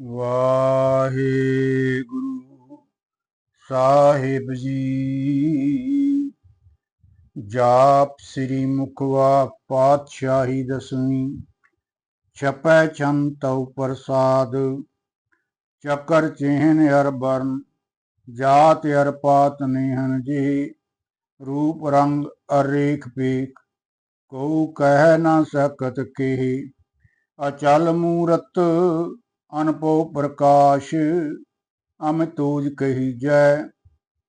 ਵਾਹਿਗੁਰੂ ਸਾਹਿਬ ਜੀ। ਜਾਪ ਸ੍ਰੀ ਮੁਖਵਾ ਪਾਤਸ਼ਾਹੀ ਦਸਵੀਂ, ਛਪੈ ਚੰਤਉ ਪ੍ਰਸਾਦ। ਚੱਕਰ ਚਿਹਨ ਅਰ ਬਰਨ ਜਾਤ ਅਰ ਪਾਤ ਨਿਹਨ ਜੀ। ਰੂਪ ਰੰਗ ਅਰੇਖ ਪੇਖ ਕੋ ਕਹਿ ਨਾ ਸਕਤ ਕੇਹੀ। ਅਚਲ ਮੂਰਤ ਅਨਪੋ ਪ੍ਰਕਾਸ਼ ਅਮਿਤੋਜ ਕਹੀ ਜੈ,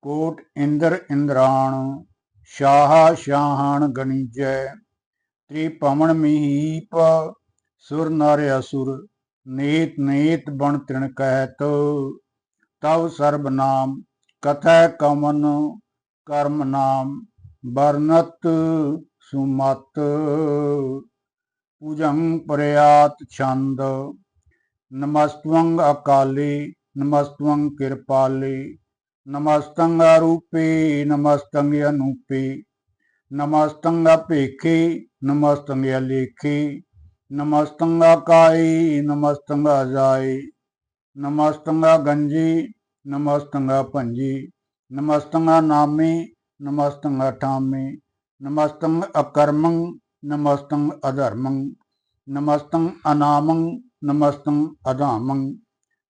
ਕੋਟ ਇੰਦਰ ਇੰਦਰਾਣ, ਸ਼ਾਹ ਸ਼ਾਹਣ ਗਣੀਜੈ ਤ੍ਰਿਪਵਨ ਮਹੀਪ, ਸੁਰ ਨਰ ਅਸੁਰ, ਨੇਤ ਨੀਤ ਬਣ ਤ੍ਰਿਣ ਕਹਿਤ ਤਵ ਸਰਬ ਨਾਮ, ਕਥੈ ਕਮਨ ਕਰਮ ਨਾਮ, ਵਰਨਤ ਸੁਮਤ। ਪੂਜੰ ਪ੍ਰਿਆਤ ਛੰਦ नमस्तवंग अकाली नमस्तवंग कृपाली नमस्तंग रूपी नमस्तंग अनूपी नमस्तंग अपेखी नमस्तंग लेखी नमस्तंग काई नमस्तंग अजाई नमस्तंग गंजी नमस्तंग पंजी नमस्तंग नामी नमस्तंग ठामी नमस्तंग अकर्मंग नमस्तंग अधर्मंग नमस्तंग अनामंग ਨਮਸਤੰ ਅਧਾਮੰ,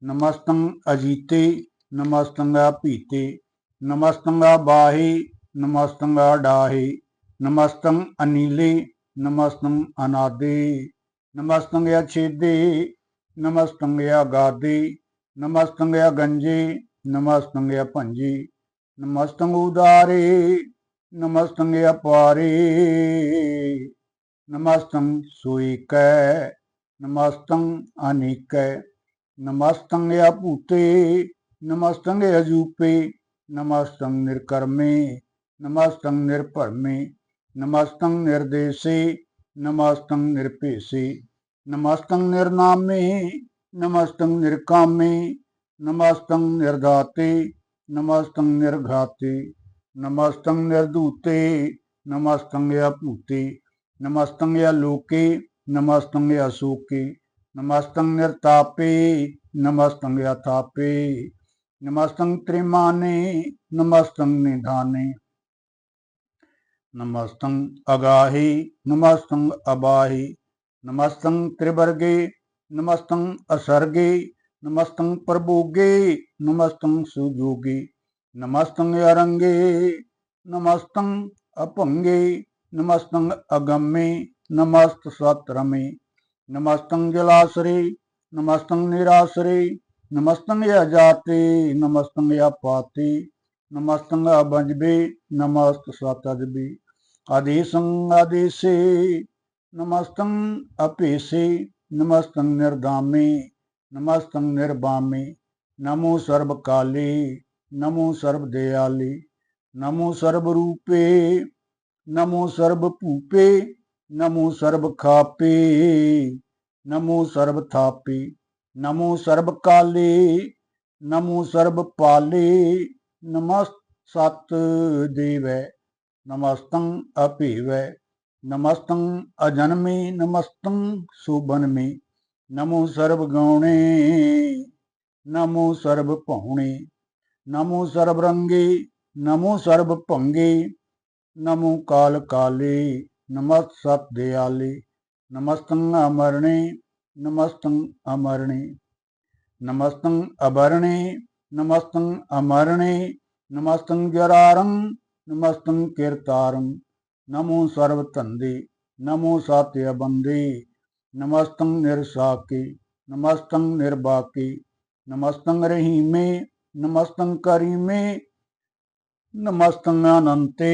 ਨਮਸਤੰ ਅਜੀਤੇ ਨਮਸਤੰਗਾ ਭੀਤੇ ਨਮਸਤੰਗਾ ਬਾਹੇ ਨਮਸਤੰਗਾ ਡਾਹੀ, ਨਮਸਤੰ ਅਨੀਲੇ, ਨਮਸਤੰ ਅਨਾਦੇ ਨਮਸਤੰਗਿਆ ਛੇਦੇ ਨਮਸਤੰਗਿਆ ਗਾਦੇ ਨਮਸਤੰਗਿਆ ਗੰਜੇ ਨਮਸਤੰਗਿਆ ਭੰਜੀ ਨਮਸਤੰਗ ਉਦਾਰੇ ਨਮਸਤੰਗਿਆ ਪਾਰੇ ਨਮਸਤੰ ਸੁਈ ਕੈ नमस्तंग अनेक नमस्तंग अपूते नमस्तंग अजूपे, नमस्तंग निर्कर्मे, नमस्तंग निर्परमे नमस्तंग निर्देशे, नमस्तंग निरपेशे, नमस्तंग निर्नामे, नमस्तंग निर्कामे, नमस्तंग निर्धाते नमस्तंग निर्घाते, नमस्तंग निर्दूते, नमस्तंग अपूते नमस्तंग लोके नमस्तंग अशोकी, नमस्तंग निर्तापी नमस्तंग अथापी, नमस्तंग त्रिमाने, नमस्तंग निधाने, नमस्तंग अगाही, नमस्तंग अबाही, नमस्तंग त्रिवर्गे, नमस्तंग असर्गे, नमस्तंग प्रभुगे, नमस्तंग सुजोगे, नमस्तंग अरंगे, नमस्तंग अपंगे, नमस्तंग अगम्य ਨਮਸਤ ਸਤਰਮੇ ਨਮਸਤੰ ਜਲਾਸਰੇ ਨਮਸਤੰ ਨਿਰਾਸਰੇ ਨਮਸਤੰ ਅਜਾਤੇ ਨਮਸਤੰ ਅਪਾਤੇ ਨਮਸਤੰ ਅਬੰਜਬੇ, ਨਮਸਤ ਸਤਜਬੇ। ਆਦੇਸੰ ਆਦੇਸੇ ਨਮਸਤੰ ਅਪੇਸੇ ਨਮਸਤੰ ਨਿਰਦਾਮੇ ਨਮਸਤੰ ਨਿਰਬਾਮੇ। ਨਮੋ ਸਰਬ ਕਾਲੇ, ਨਮੋ ਸਰਬ ਦਿਆਲੇ, ਨਮੋ ਸਰਬ ਰੂਪੇ, ਨਮੋ ਸਰਬ ਭੂਪੇ ਨਮੋ ਸਰਬ ਖਾਪੇ, ਨਮੋ ਸਰਬ ਥਾਪੇ, ਨਮੋ ਸਰਬ ਕਾਲੇ, ਨਮੋ ਸਰਬ ਪਾਲੇ, ਨਮਸਤ ਸਤ ਦੇਵੈ ਨਮਸਤੰ ਅਭੇਵੈ, ਨਮਸਤੰ ਅਜਨਮੇ, ਨਮਸਤੰ ਸੁਬਨਮੇ, ਨਮੋ ਸਰਬ ਗਉਣੇ ਨਮੋ ਸਰਬ ਭਉਣੇ ਨਮੋ ਸਰਬ ਰੰਗੇ, ਨਮੋ ਸਰਬ ਭੰਗੇ, ਨਮੋ ਕਾਲ ਕਾਲੇ ਨਮਸਤ ਸਤ ਦਿਆਲੇ ਨਮਸਤੰ ਅਮਰਣੇ ਨਮਸਤੰ ਅਮਰਣੇ ਨਮਸਤੰ ਅਬਰਣੇ ਨਮਸਤੰ ਅਮਰਣੇ ਨਮਸਤੰ ਜਰਾਰੰ ਨਮਸਤੰ ਕੀਰਤਾਰੰ ਨਮੋ ਸਰਬ ਧੰਦੇ ਨਮੋ ਸਾਤਿ ਬੰਦੇ ਨਮਸਤੰ ਨਿਰਸਾਕੇ ਨਮਸਤੰ ਨਿਰਬਾਕੇ ਨਮਸਤੰ ਰਹੀਮੇ ਨਮਸਤੰ ਅਨੰਤੇ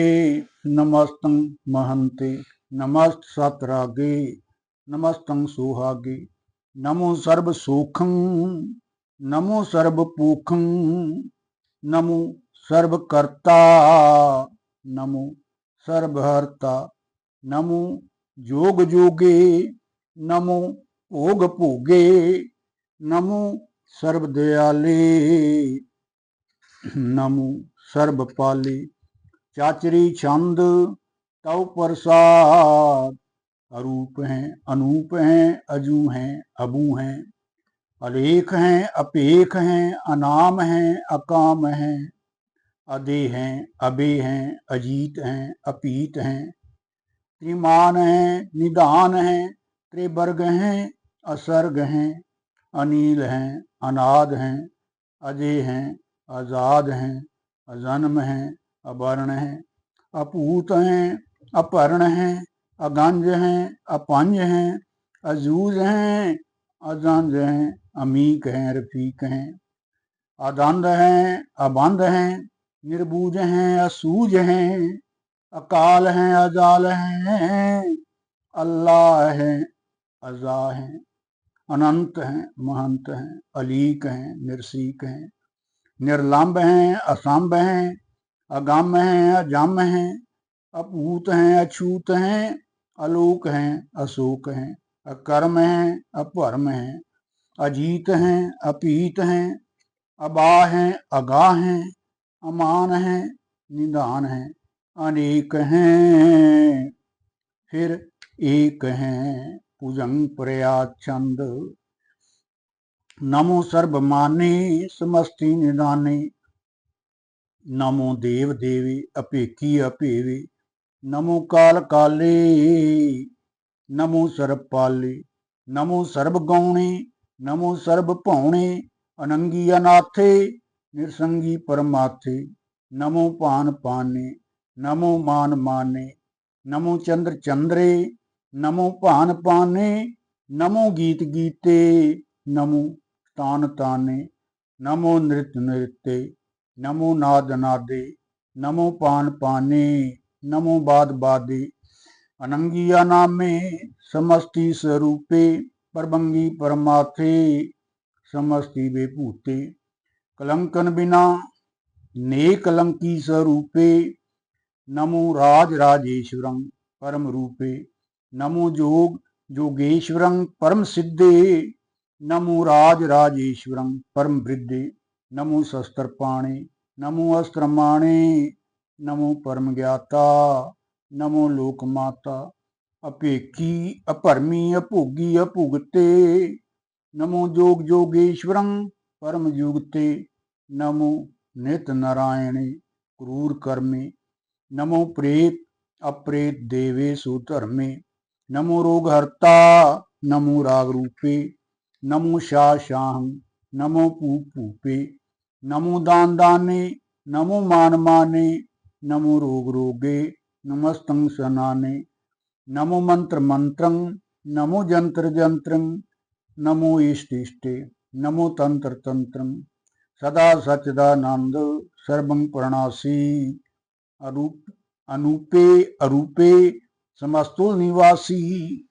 ਨਮਸਤੰ ਮਹੰਤੇ, ਨਮਸਤ ਸਤਰਾਗੇ, ਨਮਸਤੰ ਸੁਹਾਗੇ। ਨਮੋ ਸਰਬ ਸੂਖੰ, ਨਮੋ ਸਰਬ ਪੂਖੰ ਨਮੋ ਸਰਬ ਕਰਤਾ, ਨਮੋ ਸਰਬ ਹਰਤਾ, ਨਮੋ ਜੋਗ ਜੋਗੇ, ਨਮੋ ਭੋਗ ਭੋਗੇ, ਨਮੋ ਸਰਬ ਦਿਆਲੇ, ਨਮੋ सर्वपाली चाचरी छंद तव प्रसाद अरूप हैं अनूप हैं अजू हैं अबू हैं अलेख हैं अपेख हैं अनाम हैं अकाम हैं अदे हैं अबे हैं अजीत हैं अपीत हैं त्रिमान हैं निदान हैं त्रिवर्ग हैं असर्ग हैं अनिल हैं अनाद हैं अजय हैं आज़ाद हैं अजन्म हैं अवर्ण हैं, अपूत हैं, अपर्ण हैं, अगंज हैं, अपंज हैं, अजूज हैं, अजंज हैं, अमीक हैं, रफीक हैं अदंद हैं, अबंध हैं, निर्बूज हैं, असूज हैं, अकाल हैं, अजाल हैं, अल्लाह हैं, अजा हैं, अनंत हैं, महंत हैं, अलीक हैं, निर्सीक हैं। निर्लंब हैं असंभ हैं, अगम हैं, अजम हैं, अपूत हैं, अछूत हैं, अलोक हैं, अशोक हैं, अकर्म हैं अपरम हैं, अजीत हैं, अपीत हैं, अबा हैं अगाह हैं, अमान हैं, निदान हैं, अनेक हैं, फिर एक हैं पूजंग प्रयाग छंद नमो सर्वमाने समस्ति निदाने नमो देव देवी अपेकी अपेवे नमो काल काले नमो सर्व पाले नमो सर्व गौणे नमो सर्व भौणे अनंगी अनाथे निरसंगी परमाथे नमो पान पाने नमो मान माने नमो चंद्र चंद्रे नमो भान पाने नमो गीत गीते नमो तान ताने नमो नृत्य नृत्य नमो नाद नादे नमो पान पाने नमो बाद बादे अनंगिया नामे समस्ति स्वरूपे परबंगी परमाथे समस्ति भूते कलंकन बिना ने कलंकी स्वरूपे नमो राज राजेश्वरं परम रूपे नमो जोग जोगेश्वरं परम सिद्धे नमो राज राजेश्वरं परम वृद्धे, नमो शस्त्र पाणे नमो अस्त्र माणे नमो परम ज्ञाता नमो लोक माता अपेकी अपरमी अभोगी अभुगते नमो जोग जोगेश्वरं परम युगते, नमो नित नारायणे, क्रूर कर्मे, नमो प्रेत, अप्रेत देवेशु सुधर्मे नमो रोगहर्ता, नमो राग रूपे नमो शाहं नमो पू पूपे नमो दान दाने नमो मान माने नमो रोग रोगे नमस्तं सनाने, नमो मंत्र मंत्रं नमो जंत्र जंत्रं नमो इष्ट इष्टे नमो तंत्र तंत्रं सदा सच्चिदानंद सर्वं प्रणासी। अरूप, अनूपे, अरूपे, समस्तुल निवासी।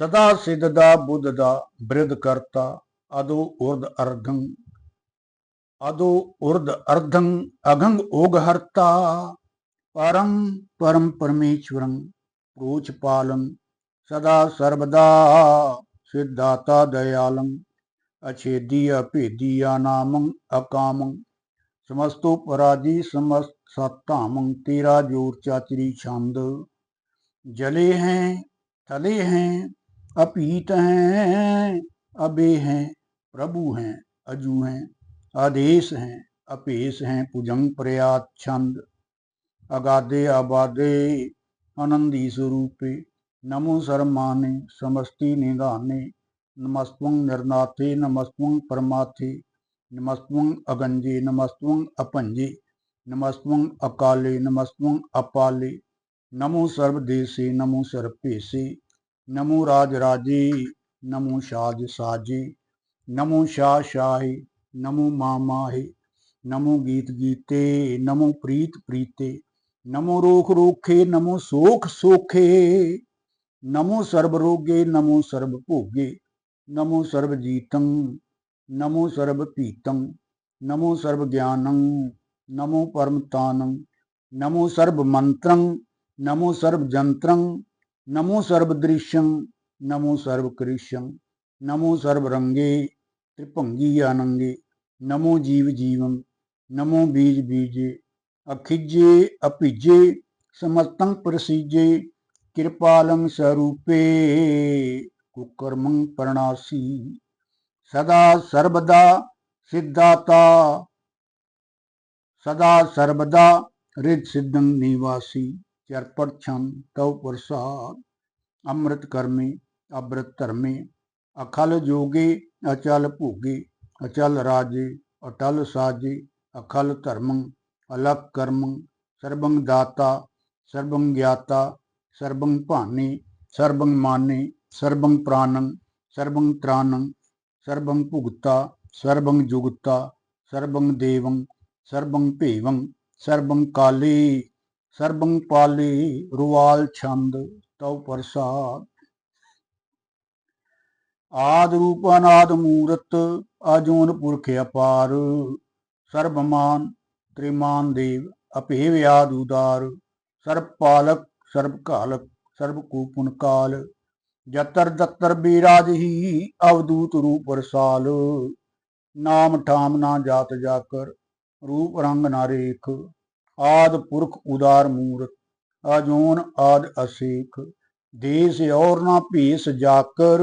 सदा सिद्धदा बुद्धदा वृद्ध करता अदो उर्द अर्धं अदो उर्द अर्धं अघंग ओग हरता परम परम परमेश्वरं प्रोच पालन सदा सर्वदा सिद्धाता दयालं अछेदी अभेदी अनामं अकामं समस्तो पराजी समस्त सत्तामं तेरा ज़ोर चाचरी छंद जले हैं थले हैं अपीत हैं, अबे हैं, प्रभु हैं, अजू हैं, आदेश हैं, अपेश हैं पुजंग प्रयात छंद। अगाधे आबादे आनंदी स्वरूपे, नमो शर्माने, समस्ति निदाने नमस्वं निर्नाथे नमस्वं परमाथे नमस्वं अगंजे नमस्वं अपंजे नमस्वं अकाले नमस्वं अपाले, नमो सर्वदेशे, नमो सर्वपेशे। नमो राज राजे नमो शाज साजे नमो शाह शाहे नमो माँ माहे नमो गीत गीते, नमो प्रीत प्रीते, नमो रोख रोखे, नमो सोख सोखे, नमो सर्व रोगे, नमो सर्व भोगे, नमो सर्व जीतं नमो सर्व पीतं नमो सर्व ज्ञानं नमो परमतानं नमो सर्व मंत्रं नमो सर्व जंत्रं नमो सर्वदृश्यं, नमो सर्वकृष्यं, नमो सर्वरंगे त्रिपंगी आनंगे, नमो जीव जीवं, नमो बीज बीजे अखिजे अपिजे समस्तं प्रसिजे कृपालं स्वरूपे, कुकर्मं प्रणासी, सदा सर्वदा सिद्धाता, सदा सर्वदा रिद सिद्धं निवासी। चर्पच्छन तव प्रसाद अमृत कर्मी अमृत धर्मी अखल जोगी अचल भोगी अचल राजे अटल साजे अखल धर्म अलग कर्म सर्वं दाता सर्वं ज्ञाता सर्वं भानी सर्वं माने सर्वं प्राणं सर्वं त्राणं सर्वं भुगता सर्वं जुगता सर्वं देवं सर्वं भेवं सर्वं काली ਸਰਬੰ ਪਾਲੀ ਰੁਵਾਲ ਛੰਦ ਤਉ ਪ੍ਰਸਾਦ। ਆਦ ਰੂਪ ਅਨਾਦ ਮੂਰਤ ਅਜੂਨ ਪੁਰਖ ਅਪਾਰ। ਸਰਬਮਾਨ ਤ੍ਰਿਮਾਨ ਦੇਵ ਅਭੇ ਵਿਆਦ ਉਦਾਰ। ਸਰਬ ਪਾਲਕ, ਸਰਬ ਕਾਲਕ ਸਰਬ ਕੂਪਨ ਕਾਲ। ਜਤਰ ਦਤਰ ਬੀਰਾਜ ਹੀ ਅਵਦੂਤ ਰੂਪ ਰਸਾਲ। ਨਾਮ ਠਾਮ ਨਾ ਜਾਤ ਜਾਕਰ, ਰੂਪ ਰੰਗ ਨਾ ਰੇਖ। ਆਦ ਪੁਰਖ ਉਦਾਰ ਮੂਰਤ ਅਜੂਨ ਆਦ ਅਸੇਖ, ਦੇਸ ਔਰ ਨਾ ਭੇਸ ਜਾਕਰ,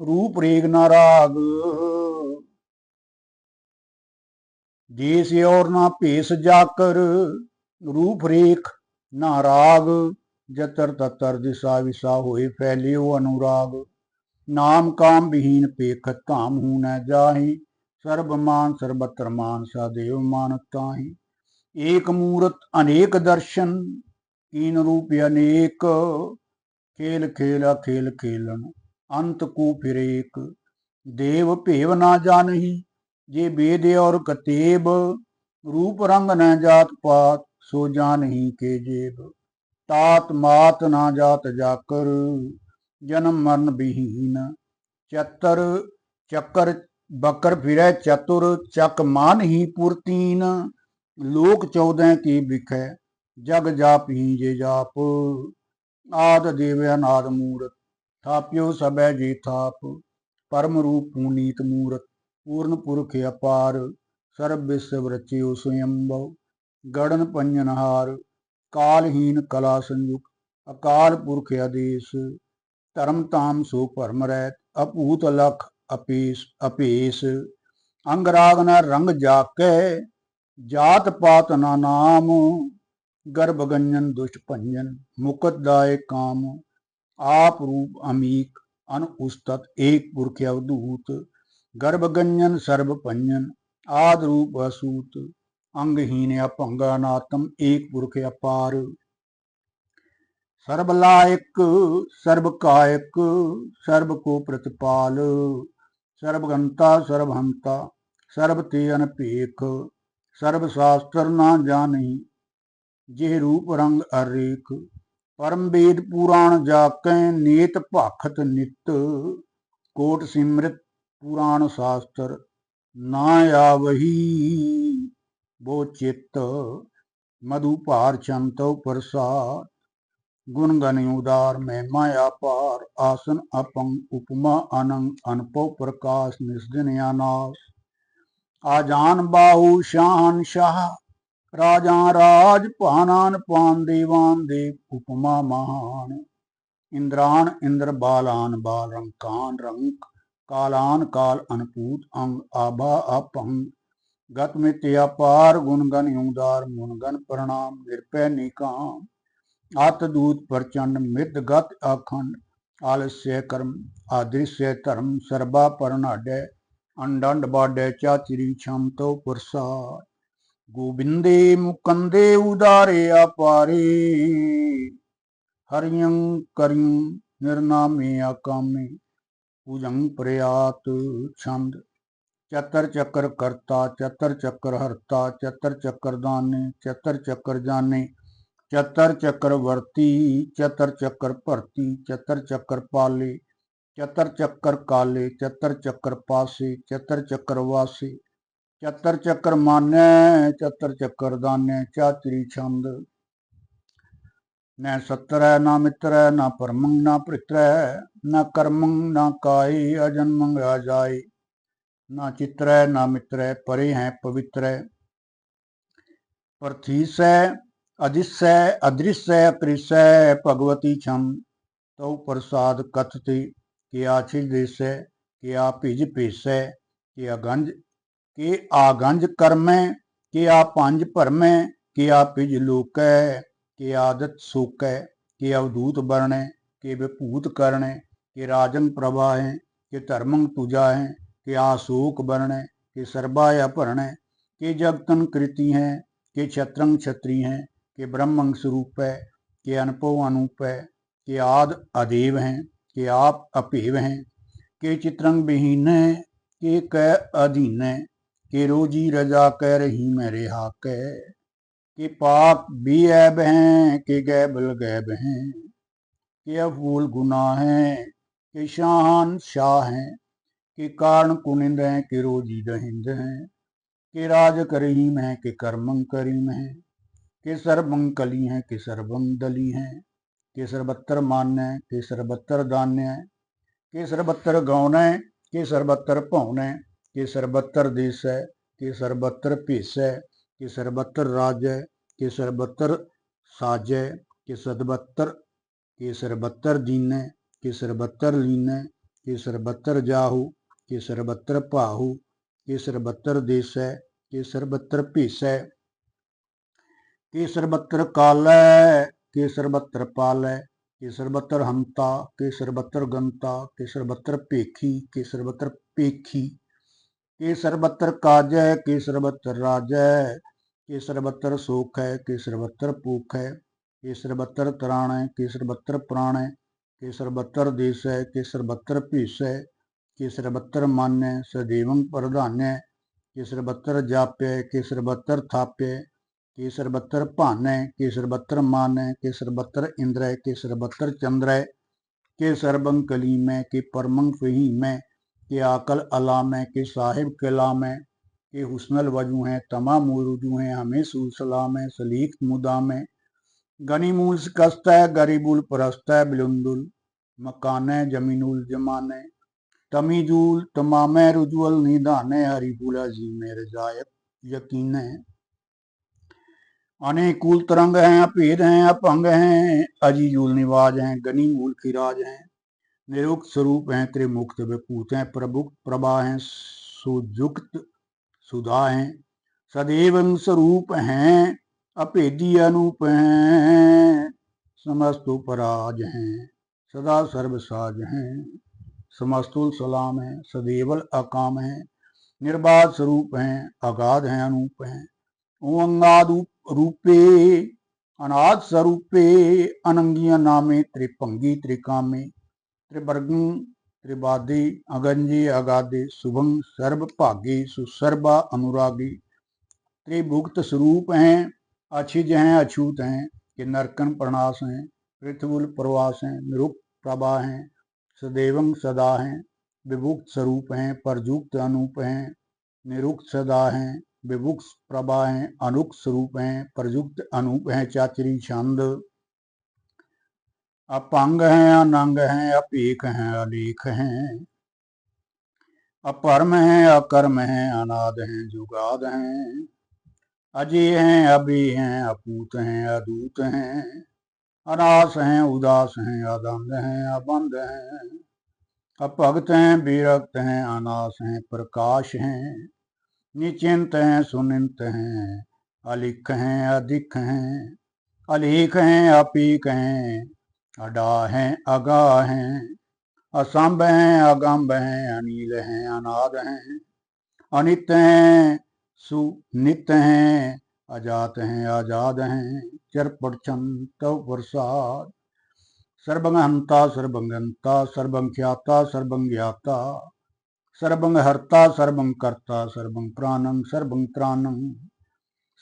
ਰੂਪ ਰੇਗ ਨਾ ਰਾਗ। ਦੇਸ ਔਰ ਨਾ ਭੇਸ ਜਾਕਰ, ਰੂਪ ਰੇਖ ਨਾ ਰਾਗ, ਜਤਰ ਤਤਰ ਦਿਸਾ ਵਿਸਾ ਹੋਏ ਫੈਲਿਓ ਅਨੁਰਾਗ। ਨਾਮ ਕਾਮ ਵਿਹੀਨ ਪੇਖਤ ਧਾਮ ਹੂ ਨ ਜਾਹੀ, ਸਰਬ ਮਾਨ ਸਰਬਤਰ ਮਾਨ ਸਾਦੇਵ एक मूर्त अनेक दर्शन तीन रूप अनेक, खेल खेला खेल खेलन, अंत को फिर एक। देव भेव ना जानही, जे बेदे और कतेब, रूप रंग न जात पात, सो जान ही के जेब। तात मात ना जात जाकर, जन्म मरण विहीन। चतर चक्कर बकर फिर चतुर, चक मान ही पुरतीन। ਲੋਕ 14 ਕੀ ਵਿਖੈ, ਜਗ ਜਾਪ ਹੀ ਜੇ ਜਾਪ, ਆਦ ਦੇਵ ਅਨਾਦ ਮੂਰਤ, ਥਾਪਿਓ ਸਬੈ ਜੀ ਥਾਪ, ਪਰਮ ਰੂਪ ਪੂਨੀਤ ਮੂਰਤ, ਪੂਰਨ ਪੁਰਖ ਅਪਾਰ, ਸਰਬ ਵਿਸਵ ਰਚਿਓ ਸਯੰਭਵ ਗੜਨ ਪੰਜਨਹਾਰ ਕਾਲਹੀਨ ਕਲਾ ਸੰਯੁਕ, ਅਕਾਲ ਪੁਰਖ ਆਦੇਸ਼, ਧਰਮ ਤਾਮ ਸੋ ਭਰਮ ਰਹਿਤ ਅਪੂਤ ਲਖ ਅਪੇਸ ਅਪੇਸ ਅੰਗ ਰਾਗ ਨ ਰੰਗ ਜਾਕੈ जात पात ना नाम गर्भगंजन दुष्ट पंजन मुकदाय काम। आप रूप अमीक, अन उस्तत, एक पुरख अवधूत। गर्भगंजन सर्व पंजन, आद रूप असूत। अंगहीन अपंगानातम एक पुरख अपार। सर्वलायक सर्वकायक सर्व को प्रतिपाल। सर्वगंता सर्वहंता सर्वते अनपेख। ਸਰਬ ਸ਼ਾਸਤਰ ਨਾ ਜਾਣੀ, ਜਿਹ ਰੂਪ ਰੰਗ ਅਰੇਖ ਪਰਮ ਵੇਦ ਪੁਰਾਣ ਜਾਕੈ ਨੀਤ ਭਖਤ ਨਿਤ, ਕੋਟ ਸਿਮਰਤ ਪੁਰਾਣ ਸ਼ਾਸਤਰ ਨਾ ਆਵਹੀ, ਬੋ ਚਿੱਤ ਮਧੂ ਭਾਰ ਚੰਤੋ ਪ੍ਰਸਾਦ ਗੁਣ ਗਨ ਉਦਾਰ ਮਹਿਮਾ ਅਪਾਰ, ਆਸਨ ਅਪੰਗ ਉਪਮਾ ਅਨੰਗ ਅਨਪੋ ਪ੍ਰਕਾਸ਼ ਨਿਸਦਿਨ ਅਨਾਸ ਆਜਾਨ ਬਾਹੂ ਸ਼ਾਹਨ ਸ਼ਾਹ, ਰਾਜਾਂ ਰਾਜ ਭਾਨਾਨ ਪਾਨ ਦੇਵਾਨ ਦੇ ਉਪਮਾ ਮਹਾਨ ਇੰਦਰਾਨ ਇੰਦਰ ਬਾਲਾਨ ਬਾਲ ਰੰਕਾਨ ਰੰਕ ਕਾਲਾਨ ਕਾਲ ਅਨਪੂਤ ਅੰਗ ਆਭਾ ਅਪੰਗ ਗਤ ਮਿਤ ਅਪਾਰ ਗੁਣ ਗਨ ਉਦਾਰ ਮੁਨ ਗਨ ਪ੍ਰਣਾਮ ਨਿਰਪੈ ਨਿਕਾਮ। ਅਤ ਦੂਤ ਪ੍ਰਚੰਡ ਮਿਤ ਗਤ ਅਖੰਡ ਆਲਸਯ ਕਰਮ, ਆਦ੍ਰਿਸ਼ਯ ਧਰਮ, ਸਰਬਾ ਪਰਨਾਡੈ अंडंड बाडे अंडांडबाड्याच्या छम तो परसा। गोविंदे मुकंदे उदारे अपारे हरियं करियं निरनामे अकामे पूजं प्रयात छंद। चतर चक्र करता, चतर चक्र हरता, चतर चक्र दाने, चतर चक्र जाने। चतर चक्र वर्ती, चतर चक्र भरती चतर चक्र पाले। ਚਤਰ ਚੱਕਰ ਕਾਲੇ, ਚਤਰ ਚੱਕਰ ਪਾਸੀ, ਚਤਰ ਚੱਕਰ ਵਾਸੇ। ਚਤਰ ਚੱਕਰ ਮਾਨੈ, ਚਤਰ ਚੱਕਰ ਦਾਨੈ, ਚਾਤਰੀ ਛੰਦ। ਨੈ ਸਤਰੈ, ਨਾ ਮਿਤਰੈ, ਨਾ ਪਰਮੰ ਨਾ ਪ੍ਰਿਤਰੈ ਨਾ ਕਰਮੰ ਨਾ ਕਾਈ ਅਜਨਮੰ ਆਜਾਈ ਨਾ ਚਿਤਰੈ, ਨਾ ਮਿਤਰੈ, ਪਰੇ ਹੈ ਪਵਿੱਤਰੈ। ਪਰਥੀਸੈ ਅਦਿਸੈ ਅਦ੍ਰਿਸੈ ਅਕ੍ਰਿਸੈ, ਭਗਵਤੀ ਛੰ ਤਉ ਪ੍ਰਸਾਦ ਕਥਤੇ। के आ छिदेश के आ भिज पेस के आगंज के आगंज कर्म है के आ पंज भरमै, के आ भिज है के आदत सोकै, के अवधूत है के विभूत करण के राजन प्रभा है के धर्मंग तुजाहे के आशोक वर्णै के भरण है के जगतन कृति है के क्षत्रंग क्षत्रि हैं के ब्रह्मंग स्वरूप है के अनपो अनूप है के आद अदेव हैं कि आप अपेव हैं के चित्रंग विहीन है के कै अधीन है कि रोजी रजा कह रही मैं रेहा कह कि पाक भी ऐब हैं कि गैबल गैब हैं कि अफूल गुनाह हैं कि शाहान शाह हैं के कारण कुनिंद हैं के रोजी दहिंद हैं के राज करीम है के कर्मं करीम है के सर्वं कली हैं कि सर्वं दली हैं कि सर्वत्र मान्य है कि सर्वत्र दान्य है कि सर्वत्र है कि सर्वत्र पौन है कि सर्वत्र देश है कि सर्वत्र भेस है कि सर्वत्र राज है कि सर्वत्र साज है कि सदबत्र कि सर्वत्र दीन है कि सर्वत्र लीन है कि सर्वत्र जाहू कि सर्वत्र पाहु कि सर्वत्र देश है कि सर्वत्र भीस है कि सर्वत्र काल। है कि सर्वत्र पाल है कि सर्वत्र हंता कि सर्वत्र गंता कि सर्वत्र पेखी कि सर्वत्र पेखी कि सर्वत्र काज है कि सर्वत्र राज है कि सर्वत्र सुख है के सर्वत्र भूख है कि सर्वत्र त्राण है कि सर्वत्र प्राण है कि सर्वत्र देश है कि सर्वत्र भीस है कि सर्वत्र मान्य सदैवं प्रधान्य कि सर्वत्र जाप्य कि सर्वत्र थाप्य कि सर्वत्र है कि सर्वत्र मान है कि सर्वत्र इंद्र है कि सर्वत्र चंद्र है कि सर्वं कलीम है कि परमं फहीम है कि आकल अलाम है कि साहिब कलाम है कि हुसनल वज़ू हैं, तमाम रुजू हैं, हमें सलाम है सलीक मुदाम है गनीमूल शिकस्त है, गरीबुल परस्त है, बिलुंदुल मकान है, जमीनुल जमान है। तमीजूल तमामे रुजुअल निदाने हरिफुल अजीम रजायत यकीन है। अनेकूल तरंग हैं अभेद हैं अपंग हैं अजीजुल निवाज हैं गनीमूल खिराज हैं। निरुक्त स्वरूप हैं, त्रिमुक्त विभूत हैं, प्रभुक्त प्रभा हैं, सुजुक्त सुधा हैं। सदैव स्वरूप हैं अपेदी अनूप हैं, समस्त उपराज हैं, सदा सर्वसाज हैं। समस्तुल सलाम है, सदैवल अकाम है। निर्बाध स्वरूप हैं, अगाध हैं, अनूप हैं। ओंगाद रूपे अनाद स्वरूपे, अनंगिया नामे त्रिपंगी त्रिकामे, त्रिवर्गं त्रिबादी अगंजी अगादे शुभं, सर्व भागी, सुसर्वा, अनुरागी। त्रिभुक्त स्वरूप हैं, अछिज हैं, अछूत हैं कि नरकन प्रणास हैं पृथ्वी प्रवास हैं, निरुक्त प्रभा हैं, सदैवं सदा हैं, विभुक्त स्वरूप हैं परजुक्त अनूप हैं, निरुक्त सदा हैं विभुक्त प्रभा हैं अनुक्त स्वरूप हैं प्रयुक्त अनूप हैं चाचरी छंद। अपंग हैं, अनंग हैं अपेक हैं अलेख हैं। अपरम हैं, अकर्म हैं, अनाद हैं, जुगाद हैं। अजय हैं अभी हैं, अपूत हैं, अदूत हैं। अनास हैं, उदास हैं अदंध हैं, अबंध हैं। अपभक्त हैं, विरक्त हैं, अनास हैं, प्रकाश हैं। निचिंत हैं, सुनिंत हैं, अलिख हैं, अधिक हैं, अलीख हैं अपीक हैं, अडा हैं, अगा हैं असंभ हैं अगम्भ हैं, अनिल हैं, अनाद हैं, अनित हैं, सुनित हैं, अजात हैं, आज़ाद हैं चरपट छंत प्रसाद सर्वंहंता सर्वंगंता सर्वंख्याता सर्वज्ञाता सर्वं हर्ता, सर्वं कर्ता, सर्वं प्राणं, सर्वं त्राणं।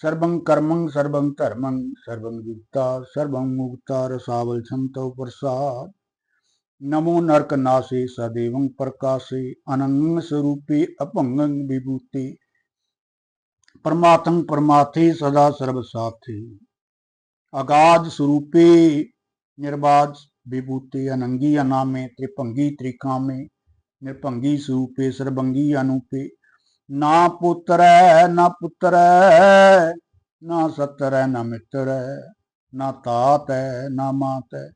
सर्वं कर्मं, सर्वं धर्मं, सर्वं युक्ता सर्वं मुक्ता, रसावल छंत प्रसाद नमो नरक नासे सदैवं प्रकाशे, अनंग स्वरूपे अपंग विभूति। परमात्म परमाथे सदा सर्व साथे अगाध स्वरूपे निर्बाध विभूति अनंगी अनामे त्रिपंगी त्रिकामे। निर्भंगी स्वरूपे सर्वंगी अनुपे ना पुत्र ना पुत्र ना सत्र है ना मित्र ना तात है ना मात है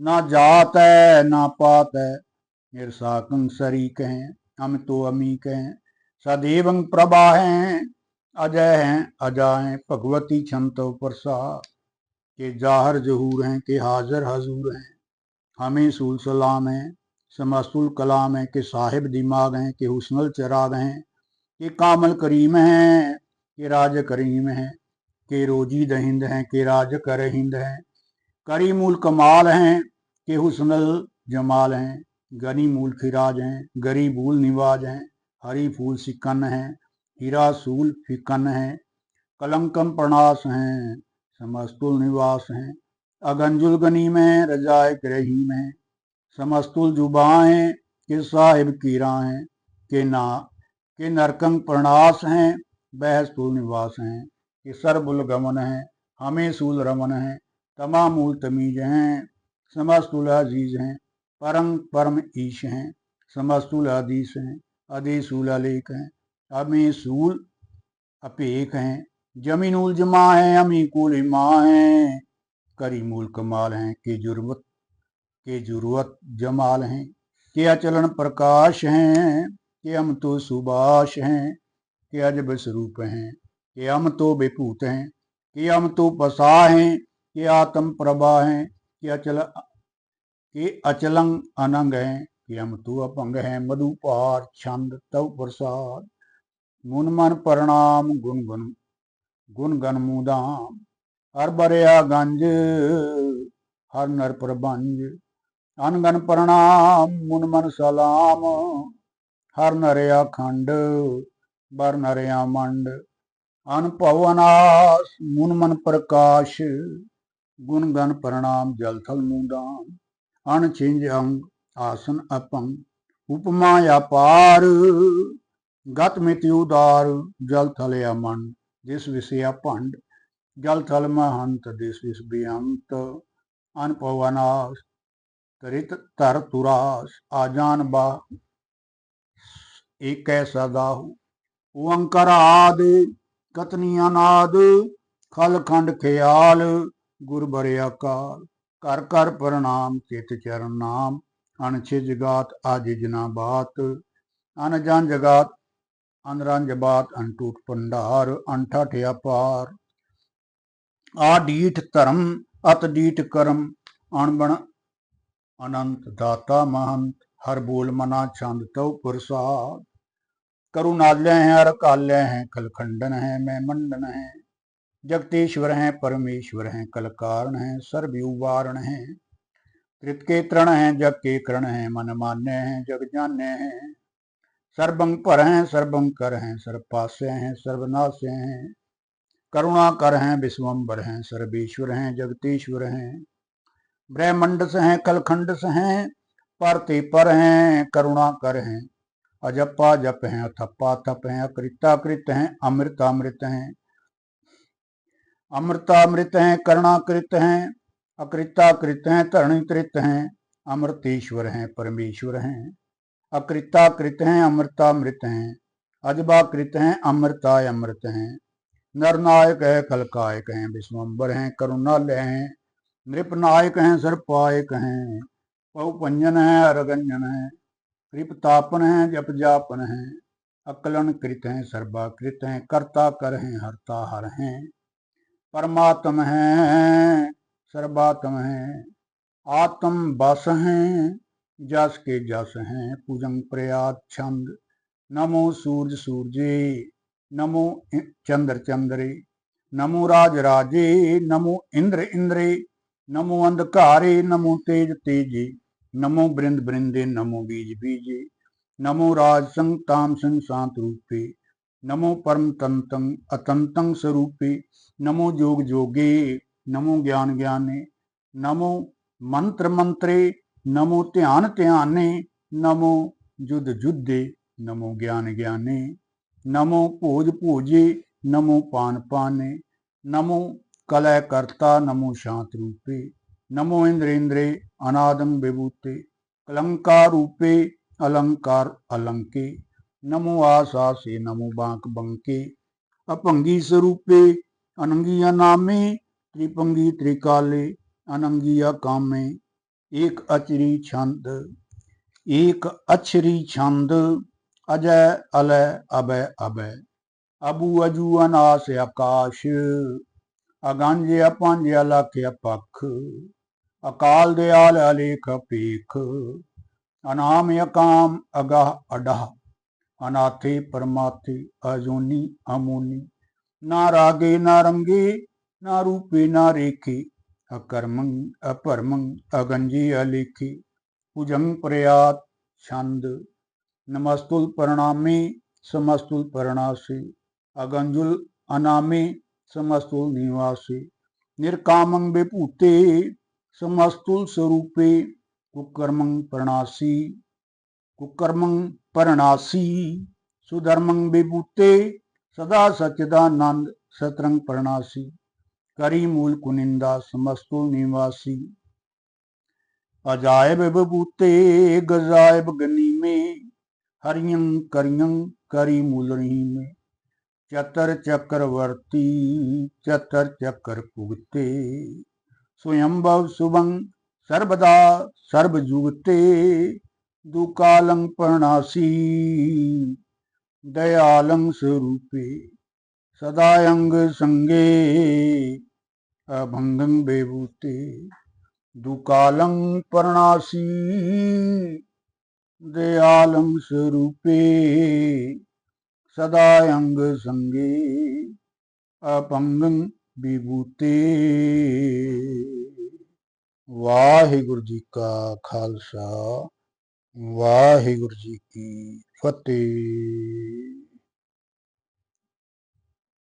ना जात है ना पात है निर्साकं शरीक हैं हम तो अमी हैं सदैवं प्रभा हैं अजय हैं अजा हैं भगवती छंतो प्रसाद के जाहर जहूर हैं के हाजर हजूर हैं हमें सूल सलाम हैं समस्तुल कलाम हैं, के साहिब दिमाग हैं, के हुसनल चराग हैं, के कामल करीम हैं, के राज करीम हैं, के रोजी दहिंद हैं, के राज कर हिंद हैं, करीमुल कमाल हैं, के हुसनल जमाल हैं गनी मूल खिराज हैं, गरीबूल निवाज हैं हरी फूल सिकन हैं हीरा सूल फिकन हैं, कलंकम प्रणास हैं, समस्तुल निवास हैं, अगंजुल गनी में रजाए रहीम हैं समस्तुल जुबाएँ, के साहिब कीरा हैं के ना, के नरकंग प्रणास हैं, बहस्तुल निवास हैं, के सरबुल गमन हैं, हमें सूल रमन हैं तमामूल तमीज हैं, समस्तुल अज़ीज़ हैं, परम परम ईश हैं, समस्तुल अदीस हैं अदीसूल अलेक हैं हमें सूल अपेक हैं जमीनुल जमा है, अमी कुल इमा हैं करीमुल कमाल हैं, के जुर्वत के जुर्वत जमाल हैं। के अचलन प्रकाश हैं, के हम तो सुबाश हैं। के अजब स्वरूप हैं, के हम तो बेपूत हैं। के हम तो पसा हैं, के आत्म प्रभा हैं। के अचल, के अचलंग अनंग हैं, कि हम तू अपंग हैं। मधुपार छंद तव प्रसाद। गुण मन प्रणाम गुण गुण गुण गण मुदाम। हर बरिया गंज, हर नर प्रबंज अनगन प्रणाम मुन मन सलाम हर नरया खंड बर नरया मंड अनपवनास मुन मन प्रकाश गुण गण प्रणाम जल थल मुदाम अन छिंज अंग आसन अपंग उपमा या पार गत मिति उदार जल थल या मन जिस विषया भंड जल थल महंत दिस विष बेअंत अनपवनास ਕਰਿਤ ਧਰ ਤੁਰਾਸ ਆਜਾਨ ਬਾ ਏਕੈ ਸਦਾਹੁ ਓੰਕਾਰ ਆਦ ਕਤਨੀ ਅਨਾਦ ਖਲ ਖੰਡ ਖਿਆਲ, ਗੁਰ ਬਰਿਆ ਕਾਲ ਕਰ ਕਰ ਪ੍ਰਣਾਮ, ਚਿਤ ਚਰਨ ਨਾਮ ਅਣਛੇ ਜਗਾਤ ਆਦਿ ਜਨਾ ਬਾਤ। ਅਨਜਾਨ ਜਗਾਤ ਅਨਰਨ ਜਬਾਤ ਅਨਟੂਟ ਪੰਡਾਰ ਅੰਠਾ ਠਿਆ ਪਾਰ ਆਡੀਠ ਧਰਮ, ਅਤ ਡੀਠ ਕਰਮ ਅਣਬਣ अनंत दाता महंत, हर बोल मना छंद तव प्रसाद। करुणालय हैं, अरकालय हैं, कलखंडन है, मैं मंडन है। जगतेश्वर हैं, परमेश्वर हैं कल कारण है सर्व उवारण है। कृत के तृण हैं जग के करण हैं मन मान्य हैं जग जान्य हैं। सर्वंग पर हैं सर्वंग कर हैं, सर्वपास्य हैं सर्वनाश्य हैं। करुणा कर हैं विश्वम्बर हैं, सर्वेश्वर हैं जगतेश्वर हैं। ब्रह्मंड से हैं, कलखंड से हैं, परते पर हैं, करुणा कर हैं। अजप्पा जप हैं अथप्पा थप हैं, अकृताकृत हैं, अमृतामृत हैं। अमृतामृत हैं, करुणाकृत हैं, अकृताकृत हैं, तरणिकृत हैं, अमृतेश्वर हैं, परमेश्वर हैं। अकृताकृत हैं, अमृतामृत हैं। अजबाकृत हैं, अमृताय अमृत हैं। नरनायक है, कलकायक हैं विश्वम्बर हैं, करुणालय हैं। नृपनायक हैं सर्पायक हैं पहुपंजन है अरगंजन है कृपतापन है, जप जापन है, अकलन कृत हैं सर्वाकृत हैं, कर्ता कर हैं, हरता हर हैं, परमात्म हैं, सर्वात्म हैं, आत्म बस हैं, जस के जस हैं, पूजन प्रयात छंद, नमो सूरज सूरजे, नमो चंद्र चंद्रे, नमो राज राजे, नमो इंद्र इंद्रे नमो अंधकारे नमो तेज तेजे नमो बृंद बृंदे नमो बीज बीजे नमो राज संग ताम संग शांत रूपे नमो परम तंतं अतंतं स्वरूपे नमो जोग जोगे नमो ज्ञान ज्ञाने नमो मंत्र मंत्रे नमो ध्यान ध्याने नमो जुद जुद्धे नमो ज्ञान ज्ञाने नमो भोज भोजे नमो पान पाने नमो कलयकर्ता नमो शांतरूपे नमो इंद्रेन्द्रे अनादम विभूते कलंकारूपे अलंकार अलंके, नमो आशा से नमो बांक बंके, अपंगी स्वरूपे अनंगी अनामे त्रिपंगी त्रिकाले अनंगी अकामे एक अचरी छंद, एक अचरी छंद अजय अलय, अभय अभय, अबु अजू अनास, आकाश ਅਗੰਜ ਅਪੰਜ ਅਲਖ ਅਪਖ ਅਕਾਲ ਦਿਆਲ ਅਲੇਖ ਪੀਖ ਅਨਾਮ ਅਕਾਮ ਅਗਹ ਅਡਹ ਅਨਾਥੇ ਪਰਮਾਥੇ ਅਜੋਨੀ ਅਮੋਨੀ ਨਾ ਰਾਗੇ ਨਾ ਰੰਗੇ ਨਾ ਰੂਪੇ ਨਾ ਰੇਖੇ ਅਕਰਮੰ ਅਪਰਮੰ ਅਗੰਜੀ ਅਲੇਖੇ ਭੁਜੰ ਪ੍ਰਯਾਤ ਛੰਦ ਨਮਸਤੁਲ ਪ੍ਰਣਾਮੇ ਸਮਸਤੁਲ ਪ੍ਰਣਾਸੇ समस्तुल निवासी, निर्कामं विपूते समस्तुल स्वरूपे, कुकर्म प्रणासी कुकर्म प्रणासी, सुधर्मं विभूते, सदा सच्चिदानंद सतरंग प्रणासी, करी मूल कुनिंदा समस्तो निवासी। अजायब बबूते गजायब गनी में हरियं करियं करी मूल रही में ਚਤਰ ਚੱਕਰਵਰਤੀ ਚਤਰ ਚੱਕਰ ਪੁਗਤੇ स्वयंभव शुभं सर्वदा सर्वजुगते दुकालं प्रणासी दयालं स्वरूपे सदायंग संगे अभंगं बेभूते दुकालं प्रणासी दयालं स्वरूपे ਸਦਾ ਅੰਗ ਸੰਗੀ ਅਪੰਗੰ ਵਿਭੂਤੇ ਵਾਹਿਗੁਰੂ ਜੀ ਕਾ ਖਾਲਸਾ ਵਾਹਿਗੁਰੂ ਜੀ ਕੀ ਫਤਿਹ